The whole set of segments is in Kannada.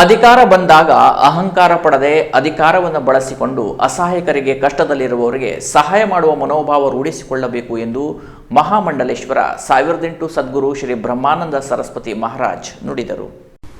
ಅಧಿಕಾರ ಬಂದಾಗ ಅಹಂಕಾರ ಪಡದೆ ಅಧಿಕಾರವನ್ನು ಬಳಸಿಕೊಂಡು ಅಸಹಾಯಕರಿಗೆ ಕಷ್ಟದಲ್ಲಿರುವವರಿಗೆ ಸಹಾಯ ಮಾಡುವ ಮನೋಭಾವ ರೂಢಿಸಿಕೊಳ್ಳಬೇಕು ಎಂದು ಮಹಾಮಂಡಲೇಶ್ವರ ಸಾವಿರದ ಎಂಟು ಸದ್ಗುರು ಶ್ರೀ ಬ್ರಹ್ಮಾನಂದ ಸರಸ್ವತಿ ಮಹಾರಾಜ್ ನುಡಿದರು.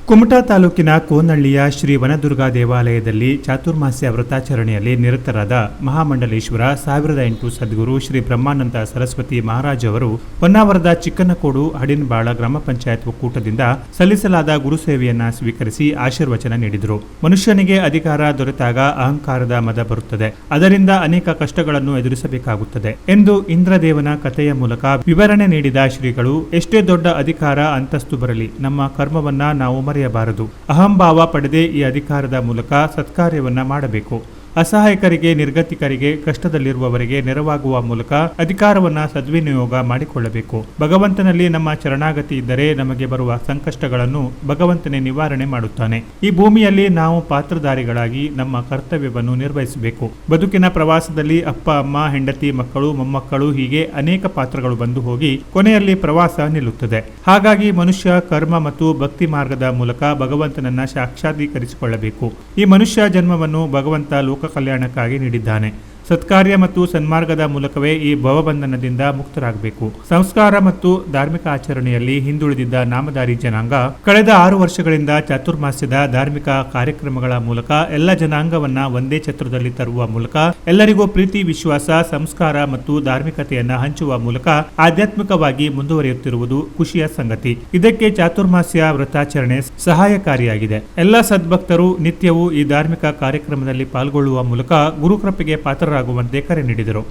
ಕುಮಟಾ ತಾಲೂಕಿನ ಕೋನಹಳ್ಳಿಯ ಶ್ರೀ ವನದುರ್ಗಾ ದೇವಾಲಯದಲ್ಲಿ ಚಾತುರ್ಮಾಸ್ಯ ವ್ರತಾಚರಣೆಯಲ್ಲಿ ನಿರತರಾದ ಮಹಾಮಂಡಲೇಶ್ವರ ಸಾವಿರದ ಎಂಟು ಸದ್ಗುರು ಶ್ರೀ ಬ್ರಹ್ಮಾನಂದ ಸರಸ್ವತಿ ಮಹಾರಾಜ್ ಅವರು ಹೊನ್ನಾವರದ ಚಿಕ್ಕನಕೋಡು ಹಡಿನಬಾಳ ಗ್ರಾಮ ಪಂಚಾಯತ್ ಒಕ್ಕೂಟದಿಂದ ಸಲ್ಲಿಸಲಾದ ಗುರುಸೇವೆಯನ್ನ ಸ್ವೀಕರಿಸಿ ಆಶೀರ್ವಚನ ನೀಡಿದರು. ಮನುಷ್ಯನಿಗೆ ಅಧಿಕಾರ ದೊರೆತಾಗ ಅಹಂಕಾರದ ಮದ ಬರುತ್ತದೆ. ಅದರಿಂದ ಅನೇಕ ಕಷ್ಟಗಳನ್ನು ಎದುರಿಸಬೇಕಾಗುತ್ತದೆ ಎಂದು ಇಂದ್ರದೇವನ ಕಥೆಯ ಮೂಲಕ ವಿವರಣೆ ನೀಡಿದ ಶ್ರೀಗಳು, ಎಷ್ಟೇ ದೊಡ್ಡ ಅಧಿಕಾರ, ಅಂತಸ್ತು ಬರಲಿ. ನಮ್ಮ ಕರ್ಮವನ್ನ ನಾವು ಮರೆಯಬಾರದು. ಅಹಂಭಾವ ಪಡೆದೇ ಈ ಅಧಿಕಾರದ ಮೂಲಕ ಸತ್ಕಾರ್ಯವನ್ನು ಮಾಡಬೇಕು. ಅಸಹಾಯಕರಿಗೆ, ನಿರ್ಗತಿಕರಿಗೆ, ಕಷ್ಟದಲ್ಲಿರುವವರಿಗೆ ನೆರವಾಗುವ ಮೂಲಕ ಅಧಿಕಾರವನ್ನ ಸದ್ವಿನಿಯೋಗ ಮಾಡಿಕೊಳ್ಳಬೇಕು. ಭಗವಂತನಲ್ಲಿ ನಮ್ಮ ಶರಣಾಗತಿ ಇದ್ದರೆ ನಮಗೆ ಬರುವ ಸಂಕಷ್ಟಗಳನ್ನು ಭಗವಂತನೇ ನಿವಾರಣೆ ಮಾಡುತ್ತಾನೆ. ಈ ಭೂಮಿಯಲ್ಲಿ ನಾವು ಪಾತ್ರಧಾರಿಗಳಾಗಿ ನಮ್ಮ ಕರ್ತವ್ಯವನ್ನು ನಿರ್ವಹಿಸಬೇಕು. ಬದುಕಿನ ಪ್ರವಾಸದಲ್ಲಿ ಅಪ್ಪ, ಅಮ್ಮ, ಹೆಂಡತಿ, ಮಕ್ಕಳು, ಮೊಮ್ಮಕ್ಕಳು ಹೀಗೆ ಅನೇಕ ಪಾತ್ರಗಳು ಬಂದು ಹೋಗಿ ಕೊನೆಯಲ್ಲಿ ಪ್ರವಾಸ ನಿಲ್ಲುತ್ತದೆ. ಹಾಗಾಗಿ ಮನುಷ್ಯ, ಕರ್ಮ ಮತ್ತು ಭಕ್ತಿ ಮಾರ್ಗದ ಮೂಲಕ ಭಗವಂತನನ್ನ ಸಾಕ್ಷಾತ್ಕರಿಸಿಕೊಳ್ಳಬೇಕು. ಈ ಮನುಷ್ಯ ಜನ್ಮವನ್ನು ಭಗವಂತ ಲೋಕ ಕಲ್ಯಾಣಕ್ಕಾಗಿ ನೀಡಿದ್ದಾನೆ. ಸತ್ಕಾರ್ಯ ಮತ್ತು ಸನ್ಮಾರ್ಗದ ಮೂಲಕವೇ ಈ ಭವಬಂಧನದಿಂದ ಮುಕ್ತರಾಗಬೇಕು. ಸಂಸ್ಕಾರ ಮತ್ತು ಧಾರ್ಮಿಕ ಆಚರಣೆಯಲ್ಲಿ ಹಿಂದುಳಿದಿದ್ದ ನಾಮಧಾರಿ ಜನಾಂಗ, ಕಳೆದ ಆರು ವರ್ಷಗಳಿಂದ ಚಾತುರ್ಮಾಸ್ಯದ ಧಾರ್ಮಿಕ ಕಾರ್ಯಕ್ರಮಗಳ ಮೂಲಕ ಎಲ್ಲ ಜನಾಂಗವನ್ನ ಒಂದೇ ಛತ್ರದಲ್ಲಿ ತರುವ ಮೂಲಕ, ಎಲ್ಲರಿಗೂ ಪ್ರೀತಿ, ವಿಶ್ವಾಸ, ಸಂಸ್ಕಾರ ಮತ್ತು ಧಾರ್ಮಿಕತೆಯನ್ನ ಹಂಚುವ ಮೂಲಕ ಆಧ್ಯಾತ್ಮಿಕವಾಗಿ ಮುಂದುವರಿಯುತ್ತಿರುವುದು ಖುಷಿಯ ಸಂಗತಿ. ಇದಕ್ಕೆ ಚಾತುರ್ಮಾಸ್ಯ ವ್ರತಾಚರಣೆ ಸಹಾಯಕಾರಿಯಾಗಿದೆ. ಎಲ್ಲ ಸದ್ಭಕ್ತರು ನಿತ್ಯವೂ ಈ ಧಾರ್ಮಿಕ ಕಾರ್ಯಕ್ರಮದಲ್ಲಿ ಪಾಲ್ಗೊಳ್ಳುವ ಮೂಲಕ ಗುರುಕೃಪೆಗೆ ಪಾತ್ರರಾಗುವಂತೆ ಕರೆ ನೀಡಿದರು.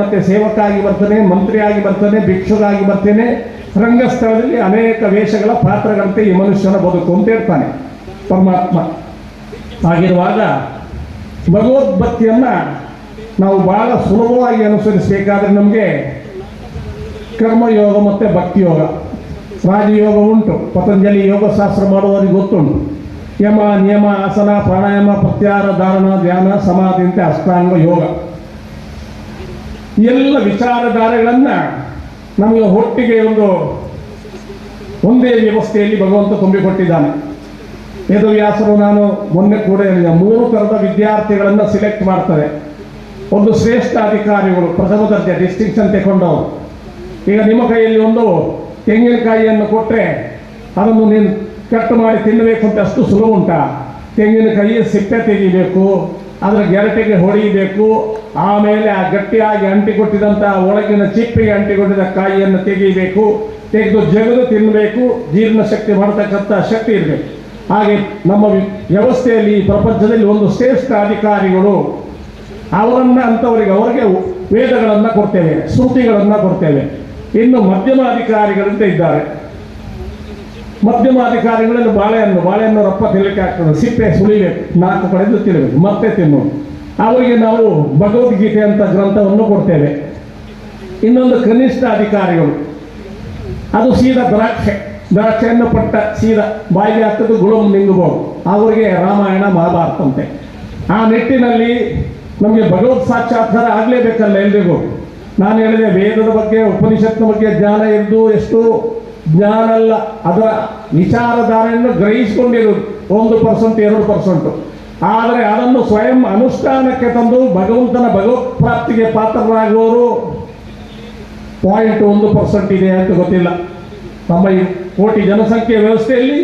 ಮತ್ತೆ ಸೇವಕಾಗಿ ಬರ್ತಾನೆ, ಮಂತ್ರಿಯಾಗಿ ಬರ್ತಾನೆ, ಭಿಕ್ಷುಗಾಗಿ ಬರ್ತೇನೆ. ರಂಗಸ್ಥಳದಲ್ಲಿ ಅನೇಕ ವೇಷಗಳ ಪಾತ್ರಗಳಂತೆ ಈ ಮನುಷ್ಯನ ಬದುಕು ಅಂತ ಇರ್ತಾನೆ ಪರಮಾತ್ಮ. ಆಗಿರುವಾಗ ಭಗವದ್ಭಕ್ತಿಯನ್ನ ನಾವು ಬಹಳ ಸುಲಭವಾಗಿ ಅನುಸರಿಸಬೇಕಾದ್ರೆ ನಮಗೆ ಕರ್ಮಯೋಗ ಮತ್ತು ಭಕ್ತಿಯೋಗ ರಾಜಯೋಗ ಉಂಟು, ಪತಂಜಲಿ ಯೋಗಶಾಸ್ತ್ರ ಮಾಡುವವರಿಗೆ ಗೊತ್ತುಂಟು. ಯಮ, ನಿಯಮ, ಆಸನ, ಪ್ರಾಣಾಯಾಮ, ಪ್ರತ್ಯಾಹಾರ, ಧಾರಣ, ಧ್ಯಾನ, ಸಮಾಧಿ ಅಂತ ಅಷ್ಟಾಂಗ ಯೋಗ. ಎಲ್ಲ ವಿಚಾರಧಾರೆಗಳನ್ನು ನಮಗೆ ಒಟ್ಟಿಗೆ ಒಂದು, ಒಂದೇ ವ್ಯವಸ್ಥೆಯಲ್ಲಿ ಭಗವಂತ ತುಂಬಿಕೊಟ್ಟಿದ್ದಾನೆ ವೇದವ್ಯಾಸರು ನಾನು ಮೊನ್ನೆ ಕೂಡ ಮೂರು ಥರದ ವಿದ್ಯಾರ್ಥಿಗಳನ್ನು ಸಿಲೆಕ್ಟ್ ಮಾಡ್ತಾರೆ. ಒಂದು ಶ್ರೇಷ್ಠ ಅಧಿಕಾರಿಗಳು, ಪ್ರಥಮ ದರ್ಜೆ ಡಿಸ್ಟಿಂಕ್ಷನ್ ತಗೊಂಡವರು ಈಗ ನಿಮ್ಮ ಕೈಯಲ್ಲಿ ಒಂದು ತೆಂಗಿನಕಾಯಿಯನ್ನು ಕೊಟ್ಟರೆ ಅದನ್ನು ನೀನು ಕಟ್ ಮಾಡಿ ತಿನ್ನಬೇಕು ಅಂತ ಅಷ್ಟು ಸುಲಭ ಉಂಟಾ. ತೆಂಗಿನಕಾಯಿ ಸಿಪ್ಪೆ ತೆಗಿಬೇಕು, ಅದರ ಗೆರಟೆಗೆ ಹೊಡೆಯಬೇಕು, ಆಮೇಲೆ ಆ ಗಟ್ಟಿಯಾಗಿ ಅಂಟಿಕೊಟ್ಟಿದಂಥ ಒಳಗಿನ ಚಿಪ್ಪಿಗೆ ಅಂಟಿಕೊಟ್ಟಿದ ಕಾಯಿಯನ್ನು ತೆಗಿಬೇಕು, ತೆಗೆದು ಜಗದು ತಿನ್ನಬೇಕು, ಜೀರ್ಣ ಶಕ್ತಿ ಮಾಡತಕ್ಕಂಥ ಶಕ್ತಿ ಇರಬೇಕು. ಹಾಗೆ ನಮ್ಮ ವ್ಯವಸ್ಥೆಯಲ್ಲಿ ಈ ಪ್ರಪಂಚದಲ್ಲಿ ಒಂದು ಶ್ರೇಷ್ಠ ಅಧಿಕಾರಿಗಳು, ಅವರನ್ನು ಅಂಥವರಿಗೆ ಅವರಿಗೆ ವೇದಗಳನ್ನು ಕೊಡ್ತೇವೆ, ಶ್ರುತಿಗಳನ್ನು ಕೊಡ್ತೇವೆ. ಇನ್ನು ಮಧ್ಯಮ ಅಧಿಕಾರಿಗಳಂತೆ ಇದ್ದಾರೆ. ಮಧ್ಯಮ ಅಧಿಕಾರಿಗಳಲ್ಲಿ ಬಾಳೆಹಣ್ಣು ಬಾಳೆಹಣ್ಣು ರಪ್ಪ ತಿನ್ನಲಿಕ್ಕೆ ಆಗ್ತದೆ. ಸಿಪ್ಪೆ ಸುಳಿಬೇಕು ನಾಲ್ಕು ಕಡೆದು ತಿನ್ನಬೇಕು ಮತ್ತೆ ತಿನ್ನು ಅವರಿಗೆ ನಾವು ಭಗವದ್ಗೀತೆ ಅಂತ ಗ್ರಂಥವನ್ನು ಕೊಡ್ತೇವೆ. ಇನ್ನೊಂದು ಕನಿಷ್ಠ ಅಧಿಕಾರಿಗಳು. ಅದು ಸೀದಾ ದ್ರಾಕ್ಷೆ. ದ್ರಾಕ್ಷೆಯನ್ನು ಪಟ್ಟ ಸೀದಾ ಬಾಯಿಗೆ ಹಾಕಿದ್ದು ಗುಳುಂ ನಿಂಗಬಹುದು ಅವರಿಗೆ ರಾಮಾಯಣ ಮಹಾಭಾರತಂತೆ. ಆ ನಿಟ್ಟಿನಲ್ಲಿ ನಮಗೆ ಭಗವತ್ ಸಾಕ್ಷಾತ್ಕಾರ ಆಗಲೇಬೇಕಲ್ಲ ಎಲ್ರಿಗೂ. ನಾನು ಹೇಳಿದೆ ವೇದದ ಬಗ್ಗೆ ಉಪನಿಷತ್ನ ಬಗ್ಗೆ ಜ್ಞಾನ ಇದ್ದು ಎಷ್ಟು ಜ್ಞಾನ ಅಲ್ಲ ಅದರ ವಿಚಾರಧಾರೆಯನ್ನು ಗ್ರಹಿಸಿಕೊಂಡಿರೋದು ಒಂದು ಪರ್ಸೆಂಟ್, ಎರಡು ಪರ್ಸೆಂಟು. ಆದರೆ ಅದನ್ನು ಸ್ವಯಂ ಅನುಷ್ಠಾನಕ್ಕೆ ತಂದು ಭಗವಂತನ ಭಗವತ್ ಪ್ರಾಪ್ತಿಗೆ ಪಾತ್ರರಾಗುವವರು ಪಾಯಿಂಟ್ ಒಂದು ಪರ್ಸೆಂಟ್ ಇದೆ ಅಂತ ಗೊತ್ತಿಲ್ಲ. ನಮ್ಮ ಈ ಕೋಟಿ ಜನಸಂಖ್ಯೆ ವ್ಯವಸ್ಥೆಯಲ್ಲಿ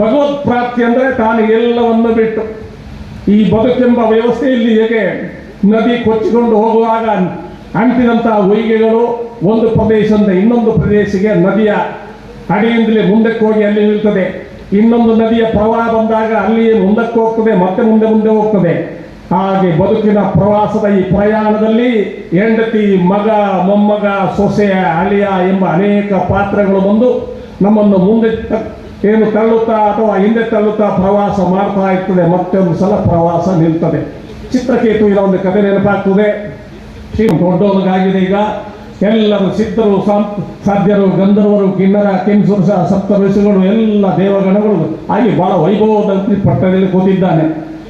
ಭಗವತ್ ಪ್ರಾಪ್ತಿ ಅಂದರೆ ತಾನು ಎಲ್ಲವನ್ನು ಬಿಟ್ಟು. ಈ ಬದುಕೆಂಬ ವ್ಯವಸ್ಥೆಯಲ್ಲಿ ಹೇಗೆ ನದಿ ಕೊಚ್ಚಿಕೊಂಡು ಹೋಗುವಾಗ ಅಂಟಿದಂತಹ ಹೊಯ್ಗೆಗಳು ಒಂದು ಪ್ರದೇಶದಿಂದ ಇನ್ನೊಂದು ಪ್ರದೇಶಕ್ಕೆ ನದಿಯ ಅಡಿಯಿಂದಲೇ ಮುಂದಕ್ಕೆ ಹೋಗಿ ಅಲ್ಲಿ ನಿಲ್ತದೆ. ಇನ್ನೊಂದು ನದಿಯ ಪ್ರವಾಹ ಬಂದಾಗ ಅಲ್ಲಿ ಮುಂದಕ್ಕೆ ಹೋಗ್ತದೆ, ಮತ್ತೆ ಮುಂದೆ ಮುಂದೆ ಹೋಗ್ತದೆ. ಹಾಗೆ ಬದುಕಿನ ಪ್ರವಾಸದ ಈ ಪ್ರಯಾಣದಲ್ಲಿ ಹೆಂಡತಿ, ಮಗ, ಮೊಮ್ಮಗ, ಸೊಸೆ, ಅಳಿಯ ಎಂಬ ಅನೇಕ ಪಾತ್ರಗಳು ಬಂದು ನಮ್ಮನ್ನು ಮುಂದೆ ಏನು ತಳ್ಳುತ್ತಾ ಅಥವಾ ಹಿಂದೆ ತಳ್ಳುತ್ತಾ ಪ್ರವಾಸ ಮಾಡ್ತಾ ಇರ್ತದೆ. ಮತ್ತೊಂದು ಸಲ ಪ್ರವಾಸ ನಿಲ್ತದೆ. ಚಿತ್ರಕೇತು ಒಂದು ಕಥೆ ನೆನಪಾಗ್ತದೆ. ಶ್ರೀ ದೊಡ್ಡವನಿಗಾಗಿದೆ ಈಗ. ಎಲ್ಲರೂ ಸಿದ್ಧರು ಸಾಧ್ಯರು, ಗಂಧರ್ವರು, ಕಿನ್ನರ ಕಿಂಸುರಸ ಸಪ್ತ ಋಷಿಗಳು ಎಲ್ಲ ದೇವಗಣಗಳು ಹಾಗೆ ಬಹಳ ವೈಭವದಂತೆ ಪಟ್ಟಣದಲ್ಲಿ ಕೂತಿದ್ದಾನೆ.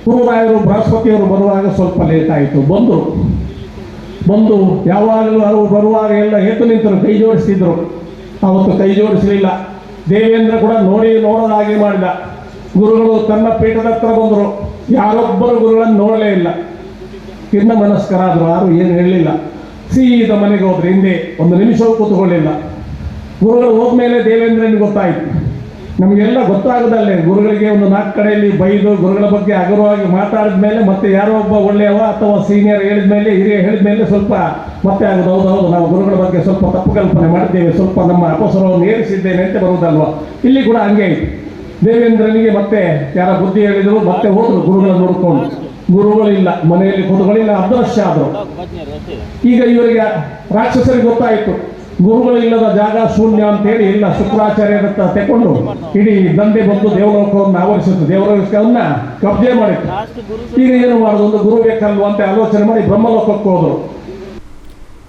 ಗುರುರಾಯರು, ಬೃಹಸ್ಪತಿಯವರು ಬರುವಾಗ ಸ್ವಲ್ಪ ಲೇಟ್ ಆಯಿತು. ಬಂದು ಬಂದು ಯಾವಾಗಲೂ ಅವರು ಬರುವಾಗ ಎಲ್ಲ ಎದ್ದು ನಿಂತರು, ಕೈ ಜೋಡಿಸ್ತಿದ್ರು. ಅವತ್ತು ಕೈ ಜೋಡಿಸಲಿಲ್ಲ. ದೇವೇಂದ್ರ ಕೂಡ ನೋಡಿ ನೋಡೋದಾಗಿ ಮಾಡಿದ. ಗುರುಗಳು ತನ್ನ ಪೀಠದ ಹತ್ರ ಬಂದರು. ಯಾರೊಬ್ಬರು ಗುರುಗಳನ್ನು ನೋಡಲೇ ಇಲ್ಲ. ಕಿನ್ನ ಮನಸ್ಕರಾದರು, ಯಾರು ಏನು ಹೇಳಲಿಲ್ಲ ಸೀದ ಮನೆಗೆ ಹೋದ್ರೆ ಹಿಂದೆ ಒಂದು ನಿಮಿಷವೂ ಕೂತ್ಕೊಳ್ಳಿಲ್ಲ. ಗುರುಗಳು ಹೋದ್ಮೇಲೆ ದೇವೇಂದ್ರನಿಗೆ ಗೊತ್ತಾಯಿತು. ನಮಗೆಲ್ಲ ಗೊತ್ತಾಗದಲ್ಲೇ, ಗುರುಗಳಿಗೆ ಒಂದು ನಾಲ್ಕು ಕಡೆಯಲ್ಲಿ ಬೈದು ಗುರುಗಳ ಬಗ್ಗೆ ಹಗುರವಾಗಿ ಮಾತಾಡಿದ ಮೇಲೆ ಮತ್ತೆ ಯಾರೋ ಒಬ್ಬ ಒಳ್ಳೆಯವ ಅಥವಾ ಸೀನಿಯರ್ ಹೇಳಿದ ಮೇಲೆ ಹಿರಿಯ ಹೇಳಿದ ಮೇಲೆ ಸ್ವಲ್ಪ ಮತ್ತೆ ಆಗೋದು. ಹೌದು ಹೌದು, ನಾವು ಗುರುಗಳ ಬಗ್ಗೆ ಸ್ವಲ್ಪ ತಪ್ಪು ಕಲ್ಪನೆ ಮಾಡಿದ್ದೇವೆ. ಸ್ವಲ್ಪ ನಮ್ಮ ಅಪಸರವನ್ನು ಏರಿಸಿದ್ದೇನೆ ಅಂತ ಬರುವುದಲ್ವ ಇಲ್ಲಿ ಕೂಡ ಹಂಗೆ ಆಯ್ತು ದೇವೇಂದ್ರನಿಗೆ ಮತ್ತೆ ಯಾರ ಬುದ್ಧಿ ಹೇಳಿದ್ರು ಮತ್ತೆ ಹೋದ್ರು ಗುರುಗಳನ್ನು ನೋಡ್ಕೊಂಡು. ಗುರುಗಳಿಲ್ಲ, ಮನೆಯಲ್ಲಿ ಗುರುಗಳಿಲ್ಲ ಅದೃಶ್ಯ ಆದರು. ಈಗ ಇವರಿಗೆ ರಾಕ್ಷಸರಿಗೆ ಗೊತ್ತಾಯಿತು. ಗುರುಗಳಿಲ್ಲದ ಜಾಗ ಶೂನ್ಯ ಅಂತೇಳಿ ಇಲ್ಲ ಶುಕ್ರಾಚಾರ್ಯರ ತೆಕೊಂಡು ಇಡೀ ದಂಧೆ ಬಂದು ದೇವಲೋಕವನ್ನು ಆವರಿಸಿತು ದೇವಲೋಕವನ್ನ ಕಬ್ಜೆ ಮಾಡಿತ್ತು. ಈಗ ಏನು ಮಾಡೋದು? ಒಂದು ಗುರು ಬೇಕಲ್ವ ಅಂತ ಆಲೋಚನೆ ಮಾಡಿ ಬ್ರಹ್ಮಲೋಕಕ್ಕೆ ಹೋದರು.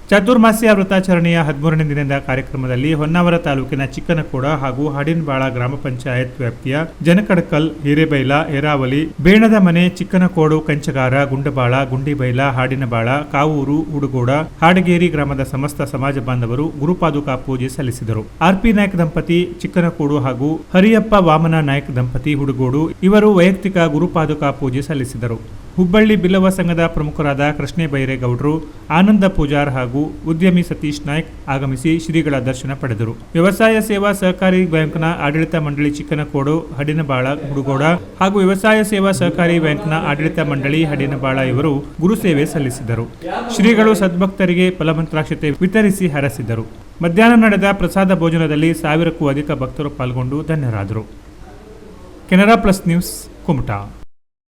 ಚಾತುರ್ಮಾಸ್ಯ ವ್ರತಾಚರಣೆಯ ಹದಿಮೂರನೇ ದಿನದ ಕಾರ್ಯಕ್ರಮದಲ್ಲಿ ಹೊನ್ನಾವರ ತಾಲೂಕಿನ ಚಿಕ್ಕನಕೋಡ ಹಾಗೂ ಹಾಡಿನಬಾಳ ಗ್ರಾಮ ಪಂಚಾಯತ್ ವ್ಯಾಪ್ತಿಯ ಜನಕಡಕಲ್, ಹಿರೇಬೈಲ, ಏರಾವಲಿ, ಬೇಣದ ಮನೆ, ಚಿಕ್ಕನಕೋಡು, ಕಂಚಗಾರ, ಗುಂಡಬಾಳ, ಗುಂಡಿಬೈಲ, ಹಾಡಿನಬಾಳ, ಕಾವೂರು ಹುಡುಗೋಡ ಹಾಡಗೇರಿ ಗ್ರಾಮದ ಸಮಸ್ತ ಸಮಾಜ ಬಾಂಧವರು ಗುರುಪಾದುಕಾ ಪೂಜೆ ಸಲ್ಲಿಸಿದರು. ಆರ್ಪಿ ನಾಯಕ್ ದಂಪತಿ, ಚಿಕ್ಕನಕೋಡು ಹಾಗೂ ಹರಿಯಪ್ಪ ವಾಮನ ನಾಯಕ್ ದಂಪತಿ ಹುಡುಗೋಡು ಇವರು ವೈಯಕ್ತಿಕ ಗುರುಪಾದುಕಾ ಪೂಜೆ ಸಲ್ಲಿಸಿದರು. ಹುಬ್ಬಳ್ಳಿ ಬಿಲ್ಲವ ಸಂಘದ ಪ್ರಮುಖರಾದ ಕೃಷ್ಣೇ ಬೈರೇಗೌಡರು, ಆನಂದ ಪೂಜಾರ್ ಹಾಗೂ ಉದ್ಯಮಿ ಸತೀಶ್ ನಾಯ್ಕ್ ಆಗಮಿಸಿ ಶ್ರೀಗಳ ದರ್ಶನ ಪಡೆದರು. ವ್ಯವಸಾಯ ಸೇವಾ ಸಹಕಾರಿ ಬ್ಯಾಂಕ್ನ ಆಡಳಿತ ಮಂಡಳಿ ಚಿಕ್ಕನಕೋಡು, ಹಡಿನಬಾಳ ಹುಡುಗೋಡ ಹಾಗೂ ವ್ಯವಸಾಯ ಸೇವಾ ಸಹಕಾರಿ ಬ್ಯಾಂಕ್ನ ಆಡಳಿತ ಮಂಡಳಿ ಹಡಿನಬಾಳ ಇವರು ಗುರುಸೇವೆ ಸಲ್ಲಿಸಿದರು. ಶ್ರೀಗಳು ಸದ್ಭಕ್ತರಿಗೆ ಫಲಮಂತ್ರಾಕ್ಷತೆ ವಿತರಿಸಿ ಹರಸಿದರು. ಮಧ್ಯಾಹ್ನ ನಡೆದ ಪ್ರಸಾದ ಭೋಜನದಲ್ಲಿ ಸಾವಿರಕ್ಕೂ ಅಧಿಕ ಭಕ್ತರು ಪಾಲ್ಗೊಂಡು ಧನ್ಯರಾದರು. Canara plus news, Kumta.